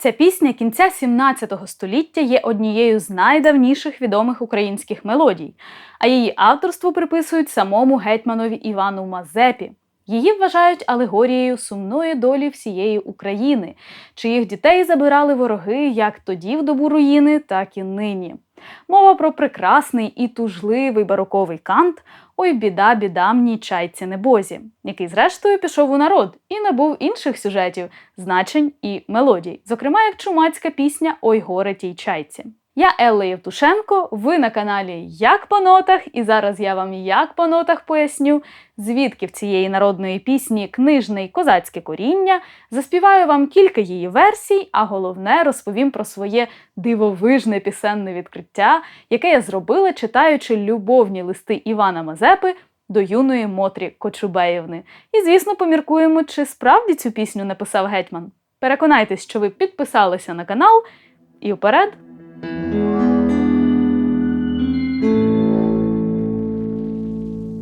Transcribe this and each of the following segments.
Ця пісня кінця 17 століття є однією з найдавніших відомих українських мелодій, а її авторство приписують самому гетьманові Івану Мазепі. Її вважають алегорією сумної долі всієї України, чиїх дітей забирали вороги як тоді в добу руїни, так і нині. Мова про прекрасний і тужливий бароковий кант Ой біда, біда мені чайці небозі, який, зрештою, пішов у народ і набув інших сюжетів, значень і мелодій, зокрема як чумацька пісня Ой горе тій чайці. Я Елла Євтушенко, ви на каналі Як по нотах, і зараз я вам як по нотах поясню, звідки в цієї народної пісні книжне й козацьке коріння, заспіваю вам кілька її версій, а головне розповім про своє дивовижне пісенне відкриття, яке я зробила, читаючи любовні листи Івана Мазепи до юної Мотрі Кочубеївни. І, звісно, поміркуємо, чи справді цю пісню написав гетьман. Переконайтесь, що ви підписалися на канал і вперед!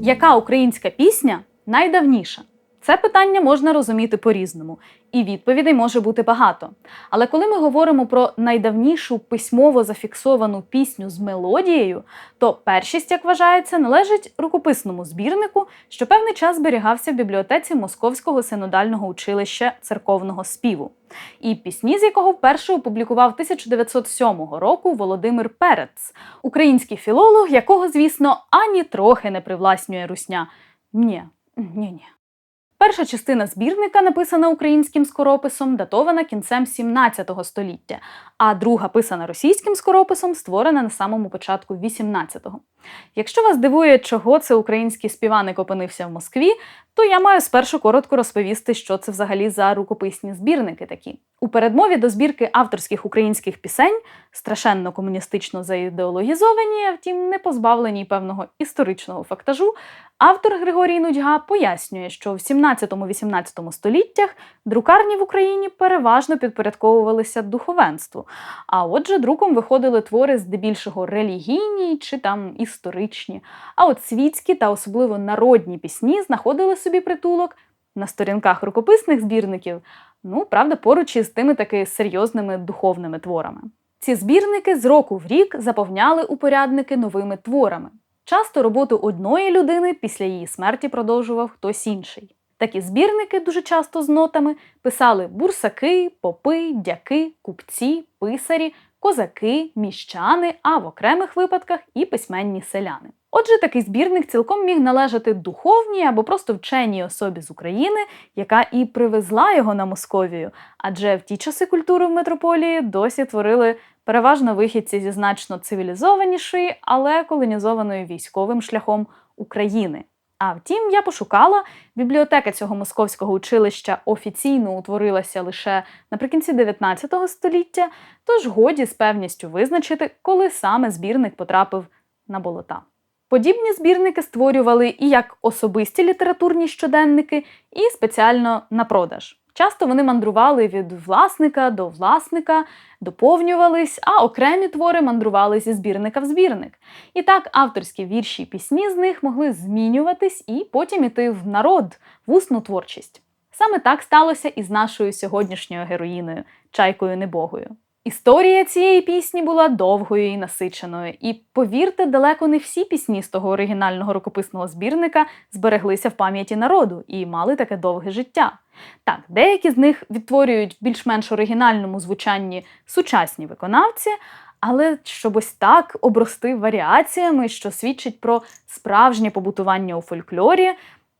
Яка українська пісня найдавніша? Це питання можна розуміти по-різному, і відповідей може бути багато. Але коли ми говоримо про найдавнішу письмово зафіксовану пісню з мелодією, то першість, як вважається, належить рукописному збірнику, що певний час зберігався в бібліотеці Московського синодального училища церковного співу, і пісні, з якого вперше опублікував 1907 року Володимир Перец, український філолог, якого, звісно, ані трохи не привласнює русня. Ні, ні, ні. Перша частина збірника, написана українським скорописом, датована кінцем 17 століття, а друга писана російським скорописом, створена на самому початку 18-го. Якщо вас дивує, чого це український співаник опинився в Москві, то я маю спершу коротко розповісти, що це взагалі за рукописні збірники такі. У передмові до збірки авторських українських пісень, страшенно комуністично заідеологізовані, а втім не позбавлені певного історичного фактажу, автор Григорій Нудьга пояснює, що в 17-18 століттях друкарні в Україні переважно підпорядковувалися духовенству, а отже, друком виходили твори здебільшого релігійні чи там історичні. А от світські та особливо народні пісні знаходили собі притулок на сторінках рукописних збірників, ну, правда, поруч із тими таки серйозними духовними творами. Ці збірники з року в рік заповняли упорядники новими творами. Часто роботу одної людини після її смерті продовжував хтось інший. Такі збірники дуже часто з нотами писали бурсаки, попи, дяки, купці, писарі, козаки, міщани, а в окремих випадках і письменні селяни. Отже, такий збірник цілком міг належати духовній або просто вченій особі з України, яка і привезла його на Московію, адже в ті часи культури в метрополії досі творили переважно вихідці зі значно цивілізованішої, але колонізованої військовим шляхом України. А втім, я пошукала, бібліотека цього московського училища офіційно утворилася лише наприкінці 19 століття, тож годі з певністю визначити, коли саме збірник потрапив на болота. Подібні збірники створювали і як особисті літературні щоденники, і спеціально на продаж. Часто вони мандрували від власника до власника, доповнювались, а окремі твори мандрували зі збірника в збірник. І так авторські вірші і пісні з них могли змінюватись і потім іти в народ, в усну творчість. Саме так сталося і з нашою сьогоднішньою героїною, чайкою небогою. Історія цієї пісні була довгою і насиченою, і повірте, далеко не всі пісні з того оригінального рукописного збірника збереглися в пам'яті народу і мали таке довге життя. Так, деякі з них відтворюють в більш-менш оригінальному звучанні сучасні виконавці, але щоб ось так обрости варіаціями, що свідчить про справжнє побутування у фольклорі,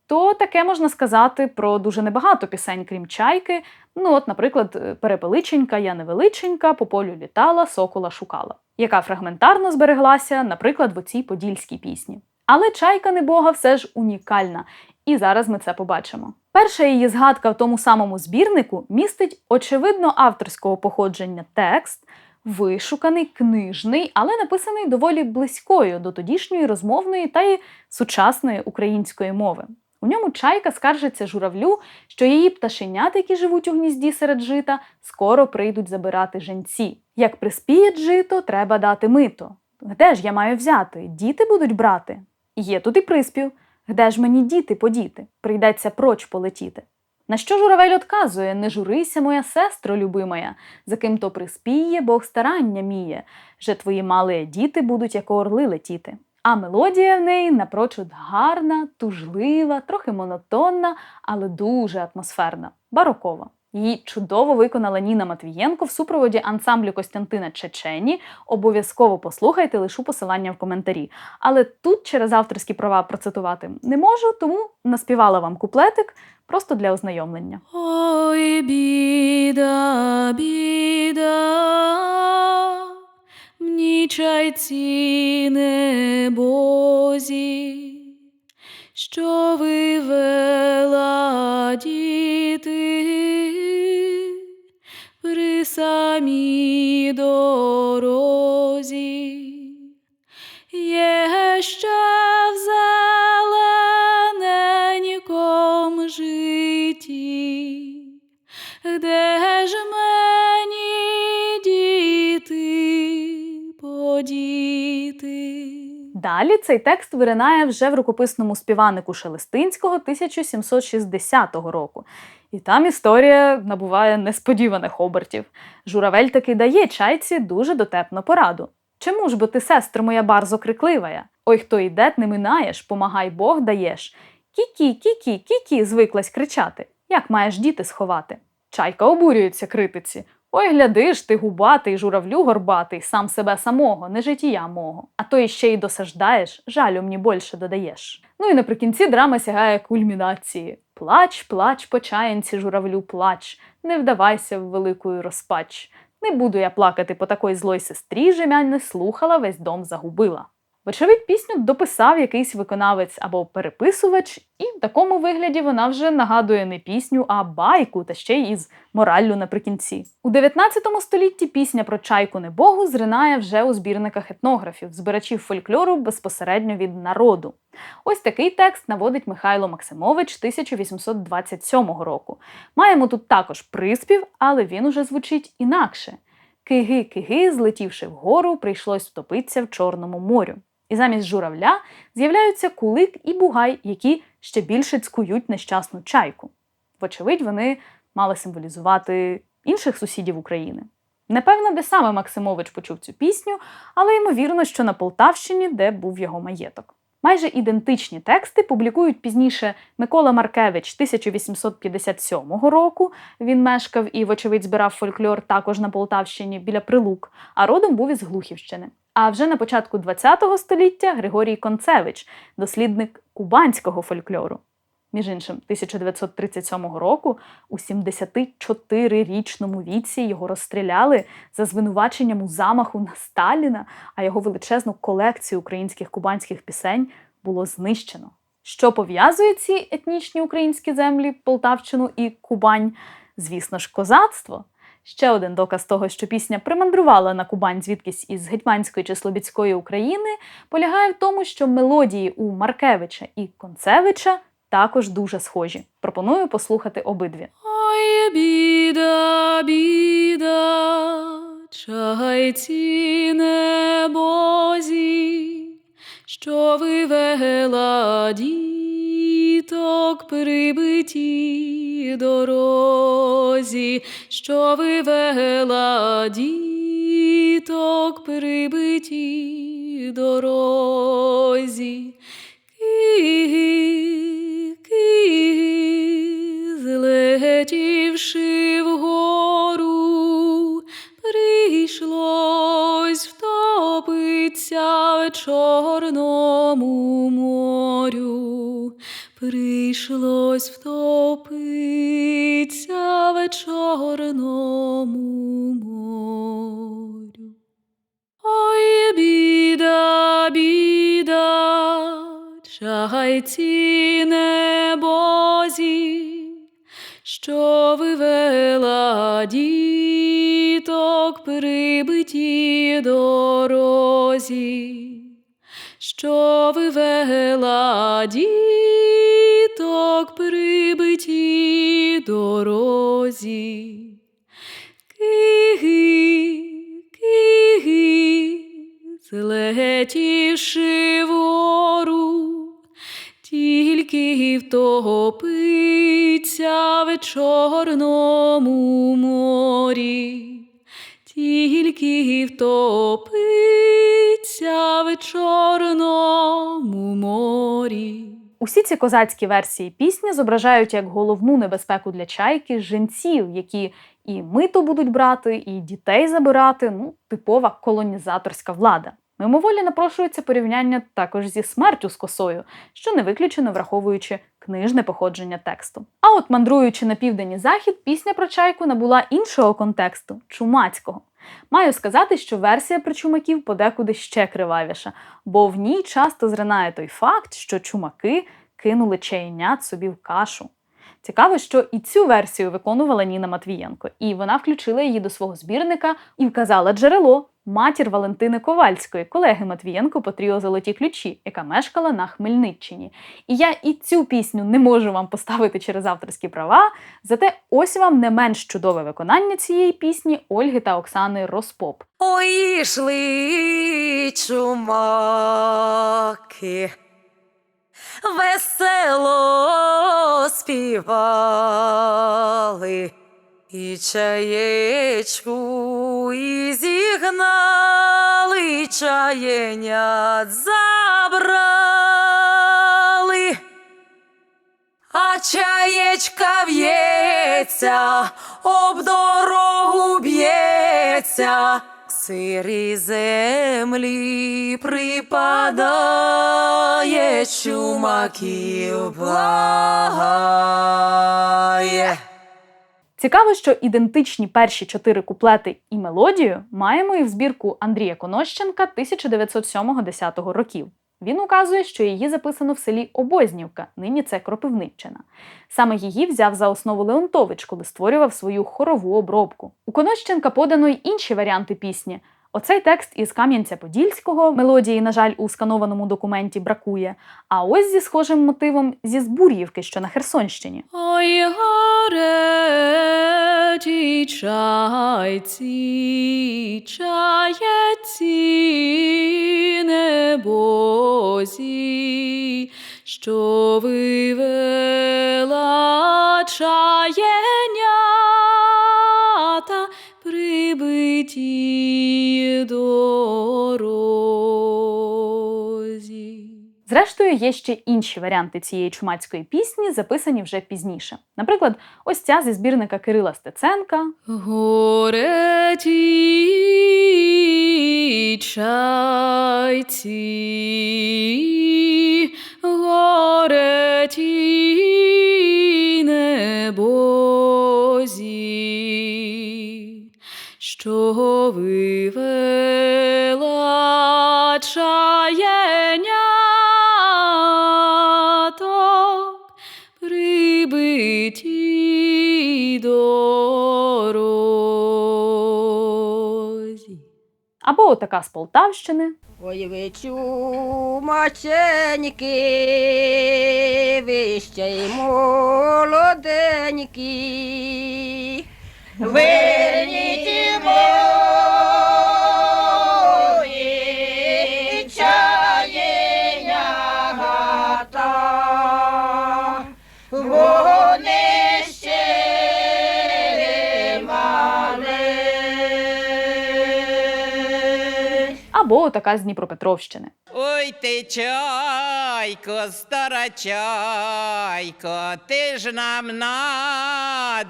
то таке можна сказати про дуже небагато пісень, крім чайки. Ну, от, наприклад, Перепеличенька, я невеличенька, по полю літала, сокола шукала, яка фрагментарно збереглася, наприклад, в оцій подільській пісні. Але чайка небога все ж унікальна, і зараз ми це побачимо. Перша її згадка в тому самому збірнику містить очевидно авторського походження текст, вишуканий, книжний, але написаний доволі близькою до тодішньої розмовної та й сучасної української мови. У ньому чайка скаржиться журавлю, що її пташенята, які живуть у гнізді серед жита, скоро прийдуть забирати женці. Як приспіє жито, треба дати мито. Де ж я маю взяти? Діти будуть брати? Є тут і приспів. Де ж мені діти подіти? Прийдеться проч полетіти. На що журавель отказує Не журися, моя сестро любимая, за ким то приспіє, Бог старання міє, же твої мали діти будуть, як орли летіти. А мелодія в неї напрочуд гарна, тужлива, трохи монотонна, але дуже атмосферна, барокова. Її чудово виконала Ніна Матвієнко в супроводі ансамблю Костянтина Чечені. Обов'язково послухайте, лишу посилання в коментарі. Але тут через авторські права процитувати не можу, тому наспівала вам куплетик просто для ознайомлення. Ой, біда, біда, чайці небозі, що вивела діти при самій дорозі. Далі цей текст виринає вже в рукописному співанику Шелестинського 1760 року. І там історія набуває несподіваних обертів. Журавель таки дає чайці дуже дотепну пораду. Чому ж бо ти, сестра моя, барзо крикливая? Ой, хто йде, не минаєш, помагай Бог даєш. Кі-кі, кі-кі, кі-кі, звиклась кричати. Як маєш діти сховати? Чайка обурюється критиці. Ой, гляди ж, ти губатий, журавлю горбатий, сам себе самого, не життя мого. А то іще й досаждаєш, жалю мені більше додаєш. Ну і наприкінці драма сягає кульмінації. Плач, плач, по чаянці, журавлю, плач, не вдавайся в великую розпач. Не буду я плакати по такої злой сестрі, жемянь не слухала, весь дом загубила. Вочевидь, пісню дописав якийсь виконавець або переписувач, і в такому вигляді вона вже нагадує не пісню, а байку, та ще й із мораллю наприкінці. У 19 столітті пісня про чайку небогу зринає вже у збірниках етнографів, збирачів фольклору безпосередньо від народу. Ось такий текст наводить Михайло Максимович 1827 року. Маємо тут також приспів, але він уже звучить інакше. Киги-киги, злетівши вгору, прийшлось втопитися в Чорному морю. І замість журавля з'являються кулик і бугай, які ще більше цькують нещасну чайку. Вочевидь, вони мали символізувати інших сусідів України. Непевно, де саме Максимович почув цю пісню, але ймовірно, що на Полтавщині, де був його маєток. Майже ідентичні тексти публікують пізніше Микола Маркевич 1857 року. Він мешкав і, вочевидь, збирав фольклор також на Полтавщині біля Прилук, а родом був із Глухівщини. А вже на початку ХХ століття Григорій Концевич, дослідник кубанського фольклору. Між іншим, 1937 року у 74-річному віці його розстріляли за звинуваченням у замаху на Сталіна, а його величезну колекцію українських кубанських пісень було знищено. Що пов'язує ці етнічні українські землі, Полтавщину і Кубань? Звісно ж, козацтво. Ще один доказ того, що пісня примандрувала на Кубань звідкись із Гетьманської чи Слобідської України, полягає в тому, що мелодії у Маркевича і Концевича також дуже схожі. Пропоную послухати обидві. Ой, біда, біда, чайці небозі, що вивела діток прибиті дорозі, що вивела діток прибиті дорозі. Киги, киги, злетівши вгору, прийшлось втопиться Чорному морю, прийшлось втопиться в Чорному морю. Ой, біда, біда, чайці небозі, що вивела діток прибиті дорозі, що вивела діток дорозі. Киги, киги, злетівши вгору, тільки втопиться в Чорному морі, тільки втопиться в Чорному морі. Усі ці козацькі версії пісні зображають як головну небезпеку для чайки жінців, які і мито будуть брати, і дітей забирати. Ну, типова колонізаторська влада. Мимоволі напрошується порівняння також зі смертю з косою, що не виключено враховуючи книжне походження тексту. А от мандруючи на південь і захід, пісня про чайку набула іншого контексту чумацького. Маю сказати, що версія про чумаків подекуди ще кривавіша, бо в ній часто зринає той факт, що чумаки кинули чаєнят собі в кашу. Цікаво, що і цю версію виконувала Ніна Матвієнко, і вона включила її до свого збірника і вказала джерело матір Валентини Ковальської, колеги Матвієнко по тріо Золоті ключі, яка мешкала на Хмельниччині. І я і цю пісню не можу вам поставити через авторські права. Зате ось вам не менш чудове виконання цієї пісні Ольги та Оксани Роспоп. Ой, йшли чумаки, весело співали, і чаєчку і зігнали, чаєнят забрали. А чаєчка в'ється, об дорогу б'ється, сирі землі припадає, чумаків благає. Цікаво, що ідентичні перші чотири куплети і мелодію маємо і в збірку Андрія Конощенка 1907-10 років. Він указує, що її записано в селі Обознівка, нині це Кропивниччина. Саме її взяв за основу Леонтович, коли створював свою хорову обробку. У Конощенка подано й інші варіанти пісні. Оцей текст із Кам'янця-Подільського мелодії, на жаль, у сканованому документі бракує. А ось зі схожим мотивом зі Збур'ївки, що на Херсонщині. Ой, гареті чайці, чаєці небозі, що вивела чаєнята прибиті дорозі. Зрештою, є ще інші варіанти цієї чумацької пісні, записані вже пізніше. Наприклад, ось ця зі збірника Кирила Стеценка, Горе ті чайці, або отака з Полтавщини, Ой, ви чумаченьки, ви ще й молоденькі. Верніть мої або така з Дніпропетровщини. Ой ти чайко, стара чайко, ти ж нам надоїла.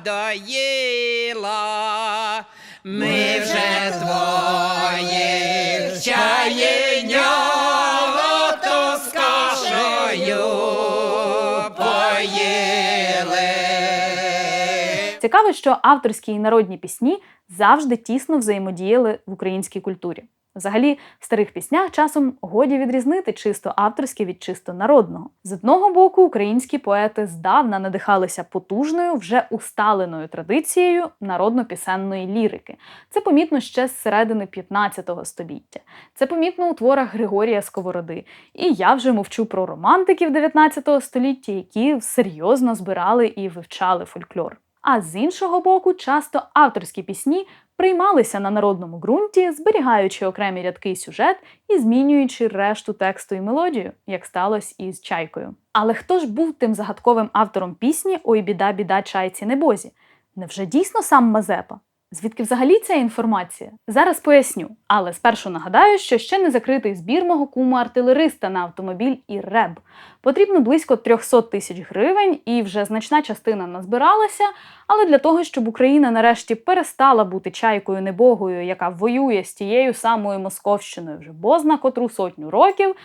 Ми вже твоїх чаєнят з кашею поїли. Цікаво, що авторські і народні пісні завжди тісно взаємодіяли в українській культурі. Взагалі, в старих піснях часом годі відрізнити чисто авторське від чисто народного. З одного боку, українські поети здавна надихалися потужною, вже усталеною традицією народно-пісенної лірики. Це помітно ще з середини 15 століття. Це помітно у творах Григорія Сковороди. І я вже мовчу про романтиків 19 століття, які серйозно збирали і вивчали фольклор. А з іншого боку, часто авторські пісні приймалися на народному ґрунті, зберігаючи окремі рядки і сюжет і змінюючи решту тексту і мелодію, як сталося із чайкою. Але хто ж був тим загадковим автором пісні Ой біда, біда чайці небозі? Невже дійсно сам Мазепа? Звідки взагалі ця інформація? Зараз поясню, але спершу нагадаю, що ще не закритий збір мого кума артилериста на автомобіль і РЕБ. Потрібно близько 300 тисяч гривень, і вже значна частина назбиралася. Але для того, щоб Україна нарешті перестала бути чайкою небогою, яка воює з тією самою Московщиною вже бозна котру сотню років,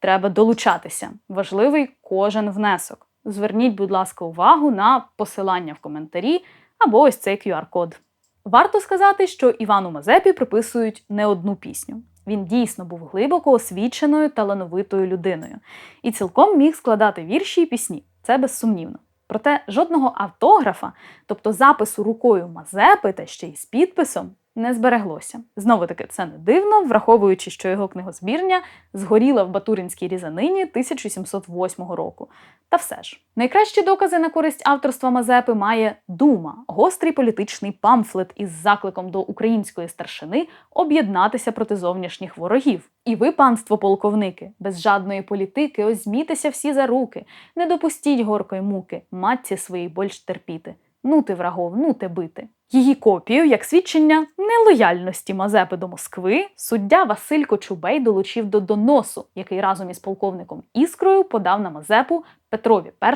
треба долучатися. Важливий кожен внесок. Зверніть, будь ласка, увагу на посилання в коментарі або ось цей QR-код. Варто сказати, що Івану Мазепі приписують не одну пісню. Він дійсно був глибоко освіченою, талановитою людиною і цілком міг складати вірші і пісні. Це безсумнівно. Проте жодного автографа, тобто запису рукою Мазепи та ще й з підписом, не збереглося. Знову таки, це не дивно, враховуючи, що його книгозбірня згоріла в Батуринській різанині 1708 року. Та все ж, найкращі докази на користь авторства Мазепи має Дума, гострий політичний памфлет із закликом до української старшини об'єднатися проти зовнішніх ворогів. І ви, панство полковники, без жадної політики, ось змітеся всі за руки, не допустіть горкої муки, матці своїй больш терпіти. Ну ти врагов, ну бити. Її копію, як свідчення нелояльності Мазепи до Москви, суддя Василь Кочубей долучив до доносу, який разом із полковником Іскрою подав на Мазепу Петрові І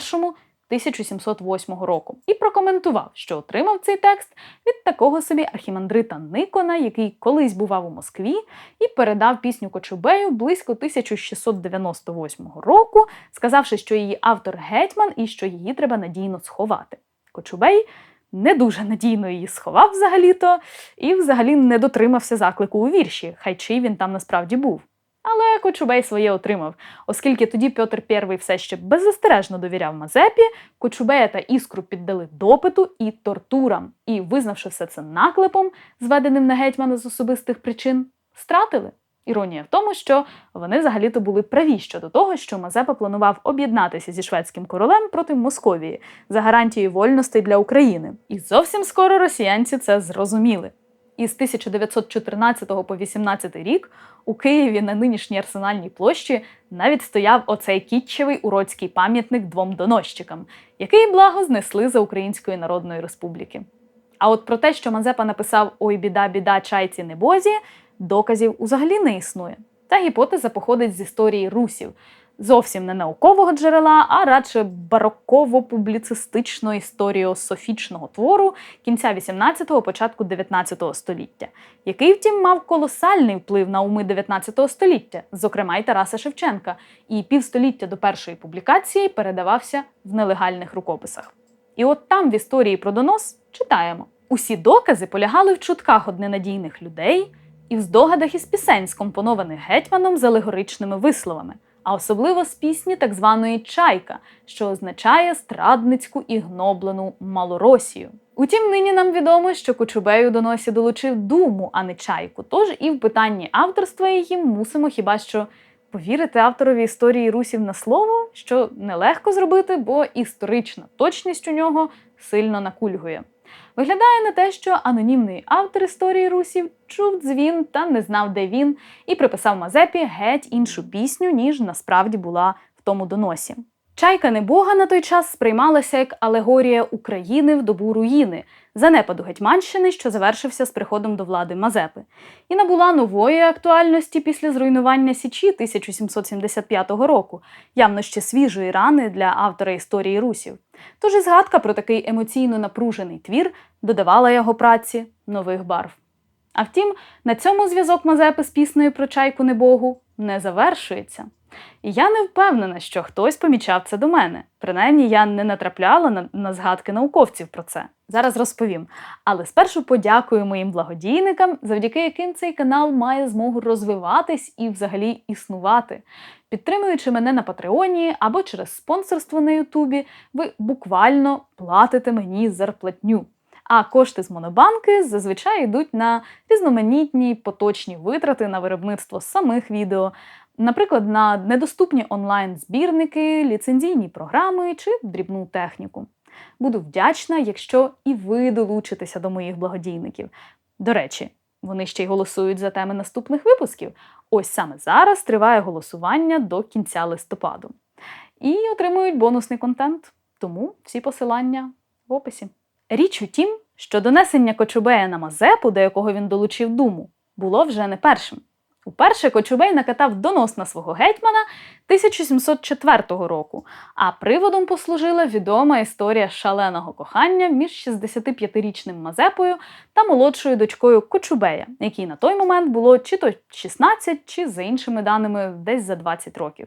1708 року, і прокоментував, що отримав цей текст від такого собі архімандрита Никона, який колись бував у Москві, і передав пісню Кочубею близько 1698 року, сказавши, що її автор гетьман і що її треба надійно сховати. Кочубей не дуже надійно її сховав взагалі-то, і взагалі не дотримався заклику у вірші, хай чий він там насправді був. Але Кочубей своє отримав, оскільки тоді Петр І все ще беззастережно довіряв Мазепі, Кочубея та іскру піддали допиту і тортурам, і, визнавши все це наклепом, зведеним на гетьмана з особистих причин, стратили. Іронія в тому, що вони взагалі-то були праві щодо того, що Мазепа планував об'єднатися зі шведським королем проти Московії за гарантією вольностей для України. І зовсім скоро росіянці це зрозуміли. Із 1914 по 18 рік у Києві на нинішній арсенальній площі навіть стояв оцей кітчевий уродський пам'ятник двом доносчикам, який благо знесли за Української Народної Республіки. А от про те, що Мазепа написав Ой, біда, біда, чайці небозі, доказів взагалі не існує. Та гіпотеза походить з історії русів, зовсім не наукового джерела, а радше бароково-публіцистично історіософічного твору кінця 18-го, початку 19 століття, який, втім, мав колосальний вплив на уми 19 століття, зокрема й Тараса Шевченка, і півстоліття до першої публікації передавався в нелегальних рукописах. І от там в історії про донос читаємо: усі докази полягали в чутках од ненадійних людей і в здогадах із пісень, скомпонованих гетьманом з алегоричними висловами, а особливо з пісні так званої чайка, що означає страдницьку і гноблену малоросію. Утім, нині нам відомо, що Кочубей у доносі долучив думу, а не чайку. Тож і в питанні авторства її мусимо хіба що повірити авторові історії русів на слово, що нелегко зробити, бо історична точність у нього сильно накульгує. Виглядає на те, що анонімний автор історії русів чув дзвін та не знав, де він, і приписав Мазепі геть іншу пісню, ніж насправді була в тому доносі. Чайка небога на той час сприймалася як алегорія України в добу руїни, занепаду Гетьманщини, що завершився з приходом до влади Мазепи, і набула нової актуальності після зруйнування Січі 1775 року, явно ще свіжої рани для автора історії русів. Тож і згадка про такий емоційно напружений твір додавала його праці нових барв. А втім, на цьому зв'язок Мазепи з піснею про чайку небогу не завершується. І я не впевнена, що хтось помічав це до мене. Принаймні, я не натрапляла на, на згадки науковців про це. Зараз розповім. Але спершу подякую моїм благодійникам, завдяки яким цей канал має змогу розвиватись і взагалі існувати. Підтримуючи мене на Патреоні або через спонсорство на Ютубі, ви буквально платите мені зарплатню. А кошти з монобанки зазвичай йдуть на різноманітні поточні витрати на виробництво самих відео, наприклад, на недоступні онлайн-збірники, ліцензійні програми чи дрібну техніку. Буду вдячна, якщо і ви долучитеся до моїх благодійників. До речі, вони ще й голосують за теми наступних випусків. Ось саме зараз триває голосування до кінця листопаду. І отримують бонусний контент. Тому всі посилання в описі. Річ у тім, що донесення Кочубея на Мазепу, до якого він долучив думу, було вже не першим. Уперше Кочубей накатав донос на свого гетьмана 1704 року, а приводом послужила відома історія шаленого кохання між 65-річним Мазепою та молодшою дочкою Кочубея, якій на той момент було чи то 16, чи за іншими даними десь за 20 років.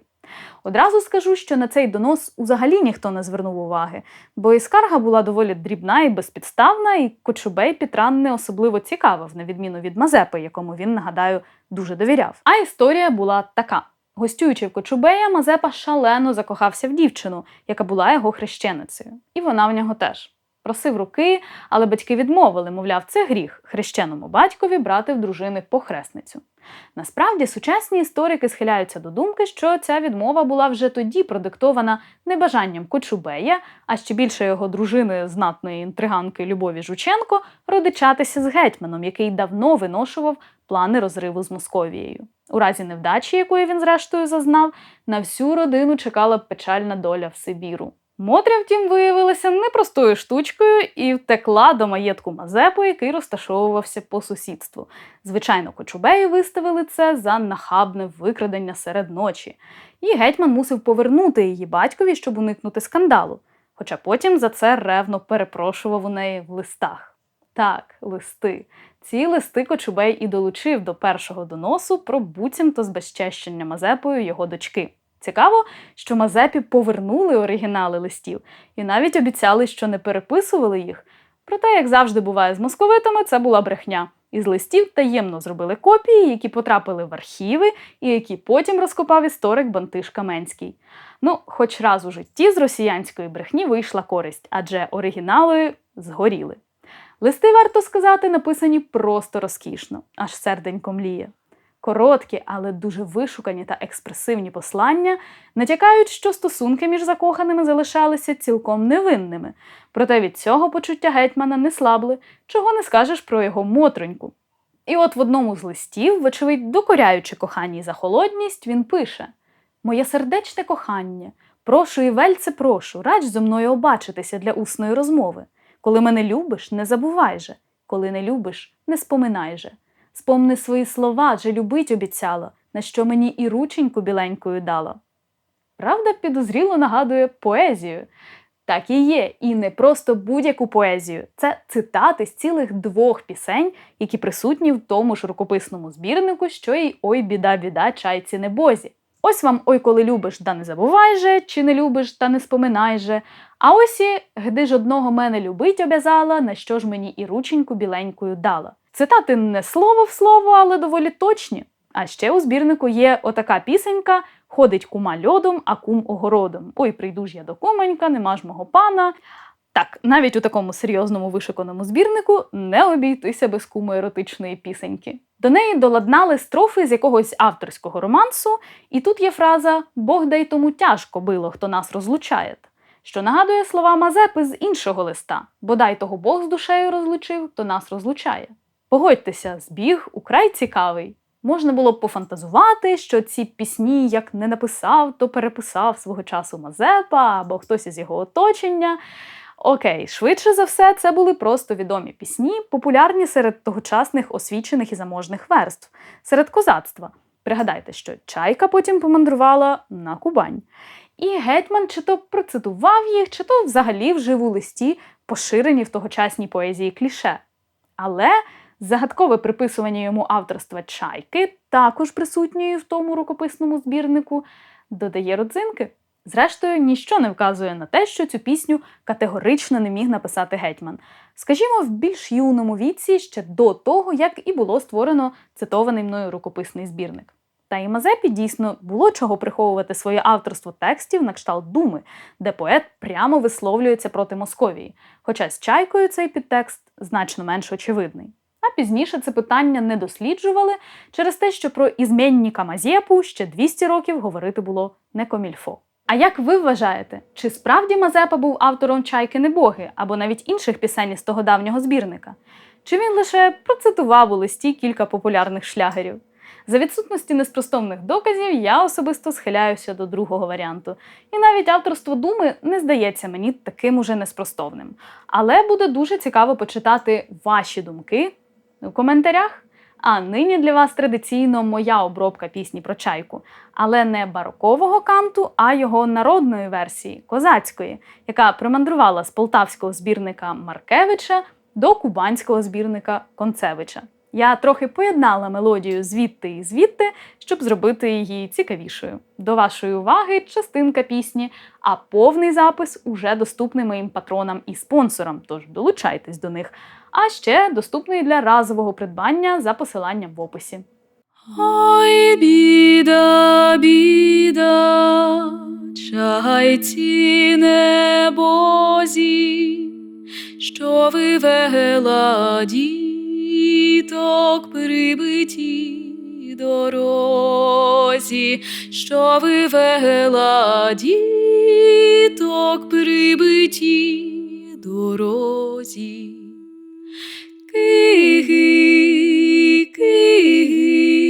Одразу скажу, що на цей донос взагалі ніхто не звернув уваги, бо і скарга була доволі дрібна і безпідставна, і Кочубей Пітран не особливо цікавив, на відміну від Мазепи, якому він, нагадаю, дуже довіряв. А історія була така. Гостюючи в Кочубея, Мазепа шалено закохався в дівчину, яка була його хрещеницею. І вона в нього теж. Просив руки, але батьки відмовили, мовляв, це гріх хрещеному батькові брати в дружини похресницю. Насправді, сучасні історики схиляються до думки, що ця відмова була вже тоді продиктована небажанням Кочубея, а ще більше його дружини, знатної інтриганки Любові Жученко, родичатися з гетьманом, який давно виношував плани розриву з Московією. У разі невдачі, якої він зрештою зазнав, на всю родину чекала печальна доля в Сибіру. Мотря, втім, виявилася непростою штучкою і втекла до маєтку Мазепи, який розташовувався по сусідству. Звичайно, Кочубею виставили це за нахабне викрадення серед ночі, і гетьман мусив повернути її батькові, щоб уникнути скандалу. Хоча потім за це ревно перепрошував у неї в листах. Так, листи. Ці листи Кочубей і долучив до першого доносу про буцімто збезчещення Мазепою його дочки. Цікаво, що Мазепі повернули оригінали листів і навіть обіцяли, що не переписували їх. Проте, як завжди буває з московитами, це була брехня. Із листів таємно зробили копії, які потрапили в архіви, і які потім розкопав історик Бантиш Каменський. Ну, хоч раз у житті з росіянської брехні вийшла користь, адже оригінали згоріли. Листи, варто сказати, написані просто розкішно, аж серденько мліє. Короткі, але дуже вишукані та експресивні послання натякають, що стосунки між закоханими залишалися цілком невинними. Проте від цього почуття гетьмана не слабли, чого не скажеш про його мотроньку. І от в одному з листів, вочевидь, докоряючи коханій за холодність, він пише: Моє сердечне кохання, прошу і вельце прошу, рач зо мною обачитися для усної розмови. Коли мене любиш, не забувай же, коли не любиш, не споминай же. Спомни свої слова, же любить обіцяла, на що мені і рученьку біленькою дала. Правда, підозріло нагадує поезію. Так і є, і не просто будь-яку поезію. Це цитати з цілих двох пісень, які присутні в тому ж рукописному збірнику, що й Ой, біда, біда, чайці небозі. Ось вам ой, коли любиш, та не забувай же, чи не любиш, та не споминай же. А ось і гди ж одного мене любить обязала, на що ж мені і рученьку біленькою дала. Цитати не слово в слово, але доволі точні. А ще у збірнику є отака пісенька Ходить кума льодом, а кум огородом. Ой, прийду ж я до кумонька, нема ж мого пана. Так, навіть у такому серйозному вишиканому збірнику не обійтися без кумоеротичної пісеньки. До неї доладнали строфи з якогось авторського романсу, і тут є фраза Бог дай тому тяжко било, хто нас розлучає, що нагадує слова Мазепи з іншого листа Бодай того Бог з душею розлучив, то нас розлучає. Погодьтеся, збіг украй цікавий. Можна було б пофантазувати, що ці пісні як не написав, то переписав свого часу Мазепа або хтось із його оточення. Окей, швидше за все, це були просто відомі пісні, популярні серед тогочасних освічених і заможних верств, серед козацтва. Пригадайте, що чайка потім помандрувала на Кубань. І гетьман чи то процитував їх, чи то взагалі вжив у листі, поширені в тогочасній поезії кліше. Але загадкове приписування йому авторства чайки, також присутньої в тому рукописному збірнику, додає родзинки. Зрештою, ніщо не вказує на те, що цю пісню категорично не міг написати гетьман. Скажімо, в більш юному віці ще до того, як і було створено цитований мною рукописний збірник. Та і Мазепі дійсно було чого приховувати своє авторство текстів на кшталт думи, де поет прямо висловлюється проти Московії, хоча з чайкою цей підтекст значно менш очевидний. А пізніше це питання не досліджували через те, що про ізменніка Мазепу ще 200 років говорити було не комільфо. А як ви вважаєте, чи справді Мазепа був автором чайки небоги або навіть інших пісень із того давнього збірника? чи він лише процитував у листі кілька популярних шлягерів. За відсутності неспростовних доказів я особисто схиляюся до другого варіанту. І навіть авторство думи не здається мені таким уже неспростовним. Але буде дуже цікаво почитати ваші думки у коментарях. А нині для вас традиційно моя обробка пісні про чайку, але не барокового канту, а його народної версії козацької, яка примандрувала з полтавського збірника Маркевича до кубанського збірника Концевича. Я трохи поєднала мелодію звідти і звідти, щоб зробити її цікавішою. До вашої уваги частинка пісні, а повний запис уже доступний моїм патронам і спонсорам, тож долучайтесь до них. А ще доступний для разового придбання за посиланням в описі. Ой, біда, біда, чайці небозі, що вивела діток прибиті дорозі, що вивела діток прибиті дорозі. Киги, киги,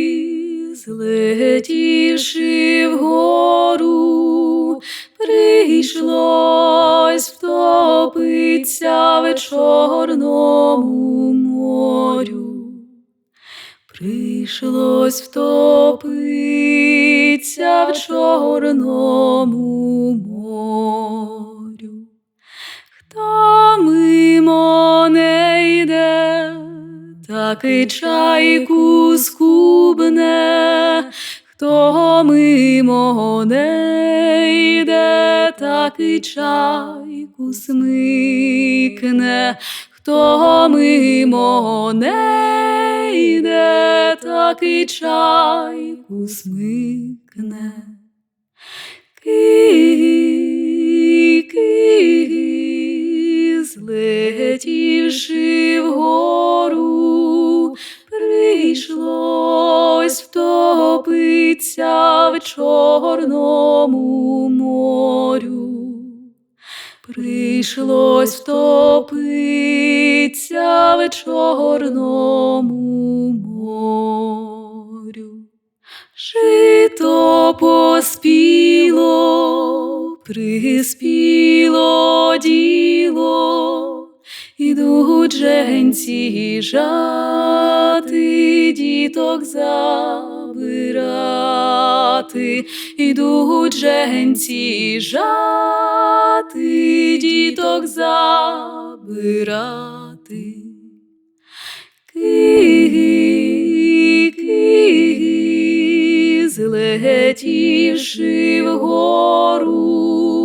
злетівши вгору, прийшлось втопиться в Чорному морю. Прийшлось втопиться в Чорному морю. Хто мимо не йде, так і чайку скубне, хто мимо не йде, так і чайку смикне, хто мимо не йде, так і чайку смикне. Киги, киги, злетівши вгору, прийшлось втопиться в Чорному морю. Прийшлось втопиться в Чорному морю. Жито поспіло, приспіло діло, ідуть женці жати, діток забирати, ідуть женці жати, діток забирати. Киги, киги, злетівши вгору,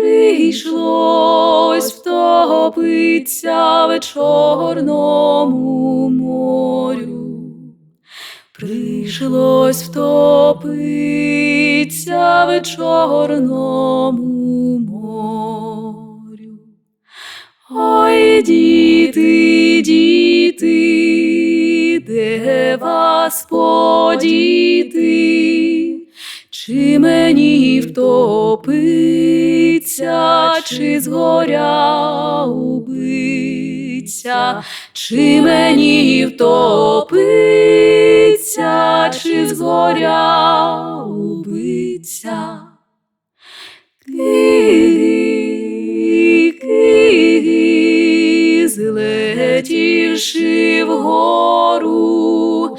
прийшлось втопиться в Чорному морю. Прийшлось втопиться в Чорному морю. Ой, діти, діти, де вас подіти? Чи мені втопиться, чи згоря убиться, чи мені втопиться, чи згоря убиться? Киги, злетівши вгору,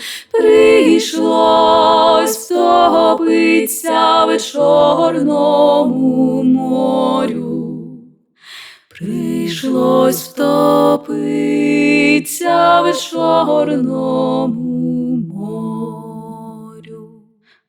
прийшлось втопиться в Чорному морю. Прийшлось втопиться в Чорному